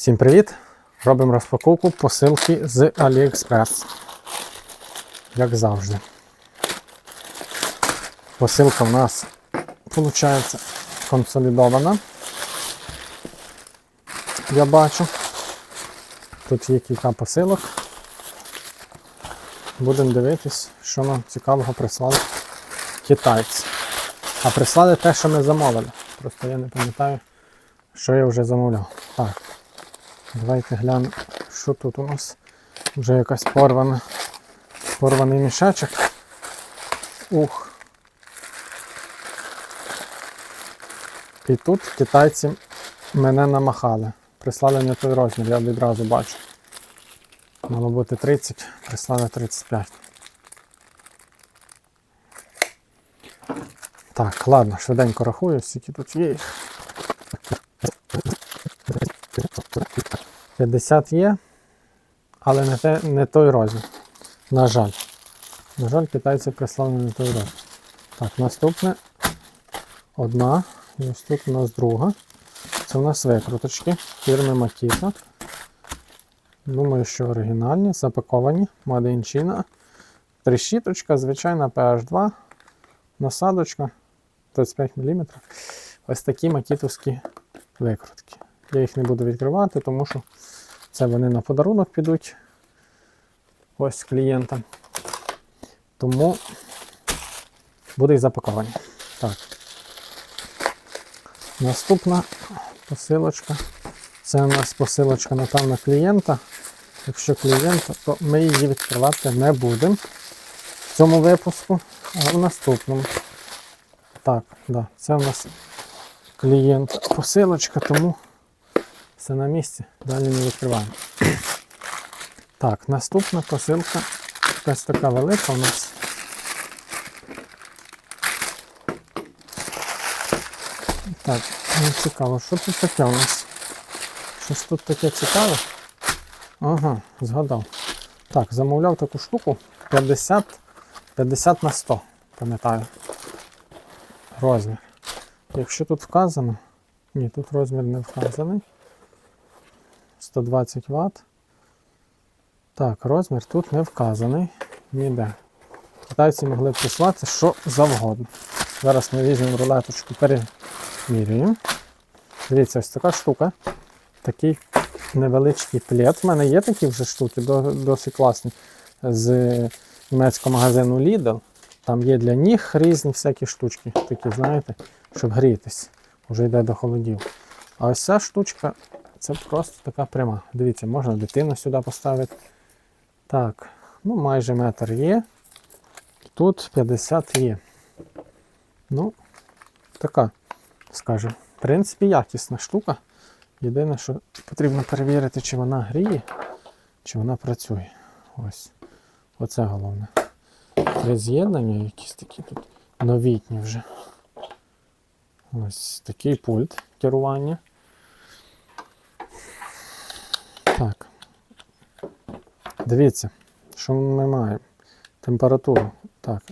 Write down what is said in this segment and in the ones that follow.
Всім привіт! Робимо розпаковку посилки з AliExpress. Як завжди. Посилка в нас виходить консолідована. Я бачу. Тут є кілька посилок. Будемо дивитись, що нам цікавого прислали китайці. А прислали те, що ми замовили. Просто я не пам'ятаю, що я вже замовляв. Так. Давайте глянемо, що тут у нас. Вже якась порвана. Порваний мішечок. Ух. І тут китайці мене намахали. Прислали не той розмір, я відразу бачу. Мало бути 30, прислали 35. Так, ладно, швиденько рахую, скільки тут є їх. 50 є, але не, те, не той розмір. На жаль. На жаль, китайці прислали не той розмір. Так, наступне одна. І ось тут у нас друга. Це у нас викруточки фірми Makita. Думаю, що оригінальні, запаковані, in Трещіточка, звичайна PH2, насадочка 35 мм. Ось такі макітовські викрутки. Я їх не буду відкривати, тому що це вони на подарунок підуть ось клієнтам. Тому будуть запаковані. Так. Наступна посилочка. Це у нас посилочка, напевно, клієнта. Якщо клієнта, то ми її відкривати не будемо в цьому випуску, а в наступному. Так, да, це у нас клієнт посилочка, тому все на місці, далі не відкриваємо. Так, наступна посилка. Якась така велика у нас. Так, ну цікаво, що тут таке у нас? Щось тут таке цікаве? Ага, згадав. Так, замовляв таку штуку 50, 50 на 100, пам'ятаю. Розмір. Якщо тут вказано, ні, тут розмір не вказаний. 120 Вт. Так, розмір тут не вказаний. Ніде. Китайці могли б прислати що завгодно. Зараз ми візьмемо рулеточку, перемірюємо. Дивіться, ось така штука. Такий невеличкий плед. У мене є такі вже штуки, досить класні. З німецького магазину Lidl. Там є для ніг різні всякі штучки, такі, знаєте, щоб грітись. Уже йде до холодів. А ось ця штучка це просто така пряма. Дивіться, можна дитину сюди поставити. Так, ну майже метр є. Тут 50 є. Ну, така, скажу, в принципі, якісна штука. Єдине, що потрібно перевірити, чи вона гріє, чи вона працює. Ось. Оце головне. Три з'єднання якісь такі тут новітні вже. Ось такий пульт керування. Так. Дивіться, що ми маємо. Температуру. Так.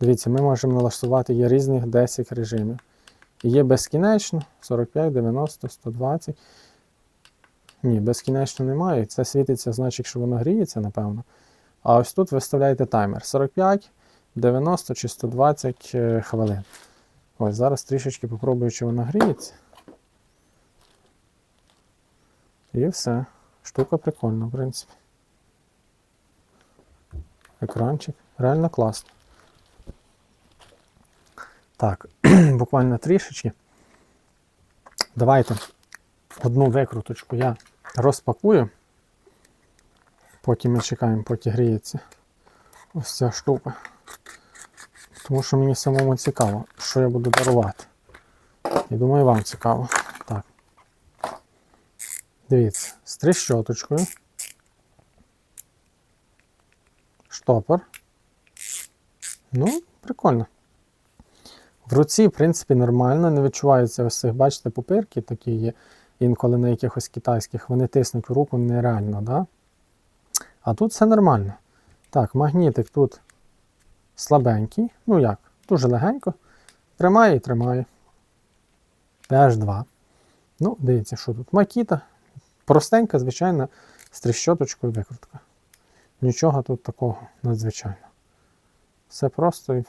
Дивіться, ми можемо налаштувати є різних 10 режимів. І є безкінечно 45, 90, 120. Ні, безкінечно немає. Це світиться, значить, що воно гріється, напевно. А ось тут ви вставляєте таймер 45, 90 чи 120 е, хвилин. Ось зараз трішечки попробую, чи вона гріється. І все. Штука прикольна, в принципі. Екранчик. Реально класно. Так, буквально трішечки. Давайте одну викруточку я розпакую. Потім ми чекаємо, поки гріється ось ця штука. Тому що мені самому цікаво, що я буду дарувати. І думаю, вам цікаво. Дивіться, з трещоточкою. Штопор. Ну, прикольно. В руці, в принципі, нормально, не відчувається ось цих, бачите, пупирки такі є, інколи на якихось китайських, вони тиснуть в руку нереально, да? А тут все нормально. Так, магнітик тут слабенький. Ну як, дуже легенько. Тримає і тримає. PH2. Ну, дивіться, що тут. Макіта. Простенька, звичайна, з тріщоточкою викрутка. Нічого тут такого надзвичайного. Все просто і,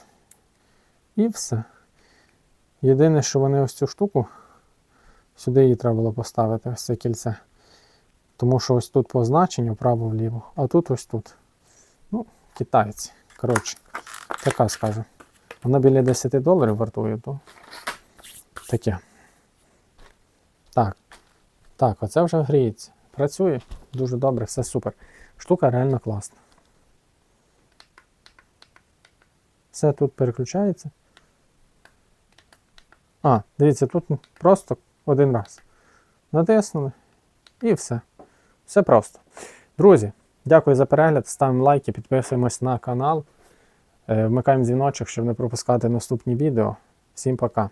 і все. Єдине, що вони ось цю штуку, сюди її треба було поставити, ось це кільце. Тому що ось тут по означенню вправо-вліво, а тут ось тут. Ну, китайці. Коротше, така скажу. Вона біля 10 доларів вартує, то таке. Так. Оце вже гріється. Працює дуже добре, все супер. Штука реально класна. Все тут переключається. А, дивіться, тут просто один раз. Натиснули і все. Все просто. Друзі, дякую за перегляд. Ставимо лайки, підписуємось на канал. Е, Вмикаємо дзвіночок, щоб не пропускати наступні відео. Всім пока.